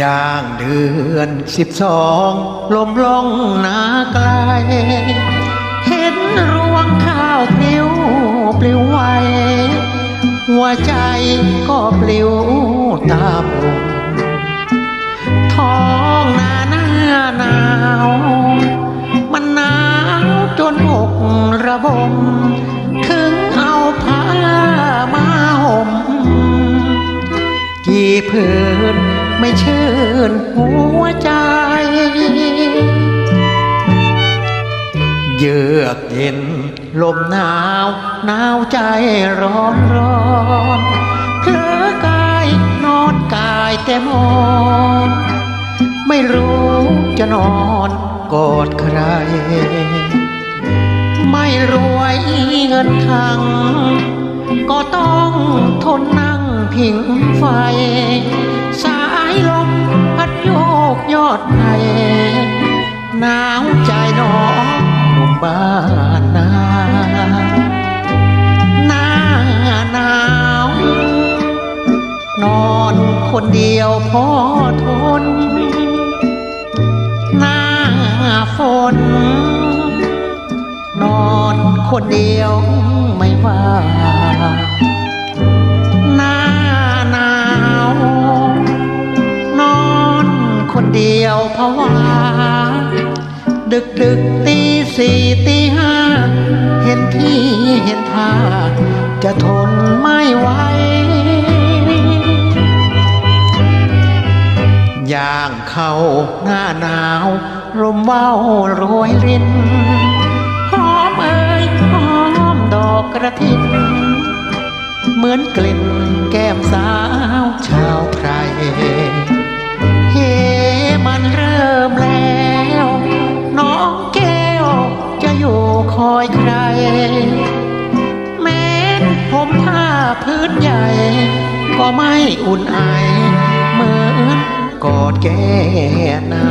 ย่างเดือนสิบสองลมลงนาไกล เห็นรวงข้าวปลิวปลิวไหวหัวใจก็ปลิวตามลมท้องนาหน้าหนาว มันหนาวจนอกระบม ถึงเอาผ้ามาห่มกี่ผืน ไม่ชื่นหัวใจ เยือกเย็นลมหนาวหนาวใจร้อนร้อนเพลอกายนอนกายแต่มอนไม่รู้จะนอนกอดใคร ไม่รวยเงินทังก็ต้องทนนั่งผิงไฟาวใจหนหนุ่มบ้านนาหน้าหนาว นอนคนเดียวพอทน หน้าฝน นอนคนเดียวไม่ว่า ดึกดึกตีสี่ตีห้า เห็นที่เห็นท่า จะทนไม่ไหวย่างเข้าหน้าหนาวลมเว้าโรยรินหอมเอ่ยหอมดอกกระถินเหมือนกลิ่นแก้มสา ผมผ้าพื้นใหญ่ ก็ไม่อุ่นไอเหมือนกอดแก่นา